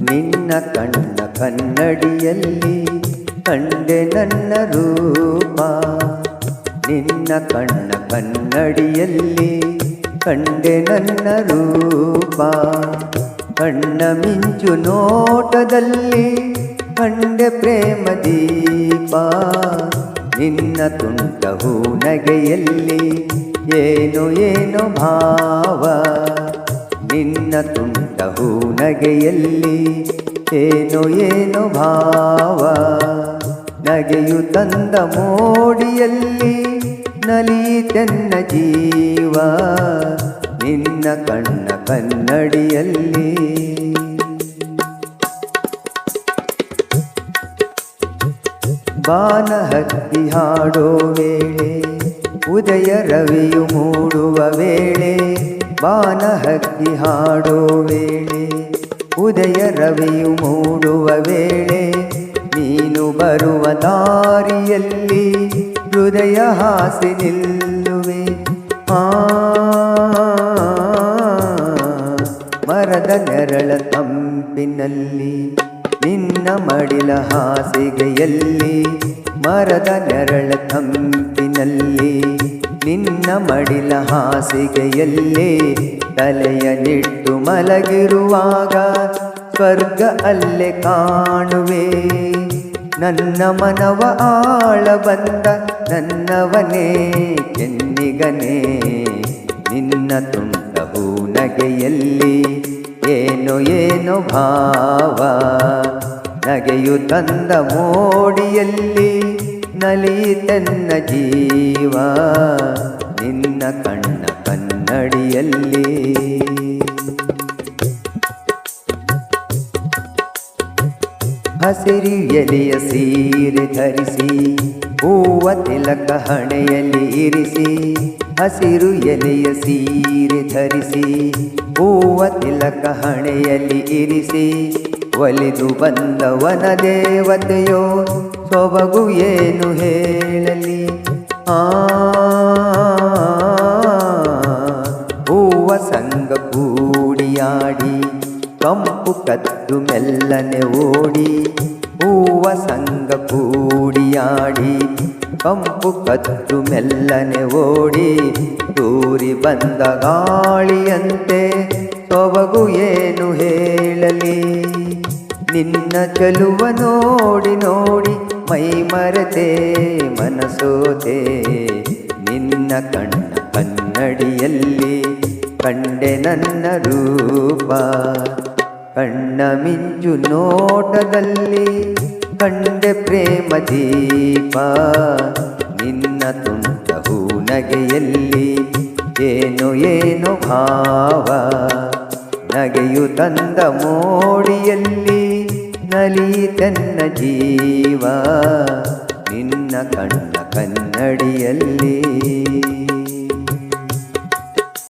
ನಿನ್ನ ಕಣ್ಣ ಕನ್ನಡಿಯಲ್ಲಿ ಕಂಡೆ ನನ್ನ ರೂಪ. ನಿನ್ನ ಕಣ್ಣ ಕನ್ನಡಿಯಲ್ಲಿ ಕಂಡೆ ನನ್ನ ರೂಪ. ಕಣ್ಣ ಮಿಂಚು ನೋಟದಲ್ಲಿ ಕಂಡೆ ಪ್ರೇಮ ದೀಪ. ನಿನ್ನ ತುಂಟ ಏನು ಏನೋ ಏನೋ ಭಾವ? ನಿನ್ನ ತುಂಟ ಹೂ ನಗೆಯಲ್ಲಿ ಏನು ಏನು ಭಾವ ನಗೆಯು ತಂದ ಮೋಡಿಯಲ್ಲಿ ನಲಿತೆನ್ನ ಜೀವ. ನಿನ್ನ ಕಣ್ಣ ಕನ್ನಡಿಯಲ್ಲಿ ಬಾನ ಹಕ್ಕಿ ಹಾಡೋ ವೇಳೆ, ಉದಯ ರವಿಯು ಮೂಡುವ ವೇಳೆ ಬಾನ ಹಕ್ಕಿ ಹಾಡೋ ವೇಳೆ, ಉದಯ ರವಿಯು ಮೂಡುವ ವೇಳೆ, ನೀನು ಬರುವ ದಾರಿಯಲ್ಲಿ ಹೃದಯ ಹಾಸಿ ನಿಲ್ಲುವೆ. ಆ, ಮರದ ನೆರಳ ತಂಪಿನಲ್ಲಿ, ನಿನ್ನ ಮಡಿಲ ಹಾಸಿಗೆಯಲ್ಲಿ, ಮರದ ನೆರಳ ತಂಪಿನಲ್ಲಿ. ನಿನ್ನ ಮಡಿಲ ಹಾಸಿಗೆಯಲ್ಲೇ ತಲೆಯ ನಿಟ್ಟು ಮಲಗಿರುವಾಗ ಸ್ವರ್ಗ ಅಲ್ಲೇ ಕಾಣುವೆ. ನನ್ನ ಮನವ ಆಳ ಬಂದ ನನ್ನವನೇ ಕೆನ್ನಿಗನೇ. ನಿನ್ನ ತುಂಟ ನಗೆಯಲ್ಲಿ ಏನು ಏನೋ ಭಾವ ನಗೆಯು ತಂದ ಮೋಡಿಯಲ್ಲಿ ನಲಿತೆನ್ನ ಜೀವ, ನಿನ್ನ ಕಣ್ಣ ಕನ್ನಡಿಯಲ್ಲಿ. ಹಸಿರು ಎಲೆಯ ಸೀರೆ ಧರಿಸಿ, ಹೂವ ತಿಲಕ ಹಣೆಯಲ್ಲಿ ಇರಿಸಿ, ಹಸಿರು ಎಲೆಯ ಸೀರೆ ಧರಿಸಿ, ಹೂವ ತಿಲಕ ಹಣೆಯಲ್ಲಿ ಇರಿಸಿ. ಒಲಿದು ಬಂದವನ ದೇವತೆಯೋ, ಸೊಬಗು ಏನು ಹೇಳಲಿ? ಆ, ಹೂವ ಸಂಗ ಕೂಡಿಯಾಡಿ, ಕಂಪು ಕದ್ದು ಮೆಲ್ಲನೆ ಓಡಿ, ಹೂವ ಸಂಗ ಕೂಡಿಯಾಡಿ, ಕಂಪು ಕದ್ದು ಮೆಲ್ಲನೆ ಓಡಿ ತೂರಿ ಬಂದ ಗಾಳಿಯಂತೆ ಸೊಬಗು ಏನು ಹೇಳಲಿ ನಿನ್ನ ಚೆಲುವ ನೋಡಿ ನೋಡಿ ಮೈ ಮರೆತೆ ಮನಸೋತೆ. ನಿನ್ನ ಕಣ್ಣ ಕನ್ನಡಿಯಲ್ಲಿ ಕಂಡೆ ನನ್ನ ರೂಪ. ಕಣ್ಣ ಮಿಂಜು ನೋಟದಲ್ಲಿ ಕಂಡೆ ಪ್ರೇಮ ದೀಪ. ನಿನ್ನ ತುಂಟ ನಗೆಯಲ್ಲಿ ಏನು ಏನು ಭಾವ. ನಗೆಯು ತಂದ ಮೋಡಿಯಲ್ಲಿ ನಲಿತೆನ್ನ ಜೀವ ನಿನ್ನ ಕಣ್ಣ ಕನ್ನಡಿಯಲ್ಲಿ.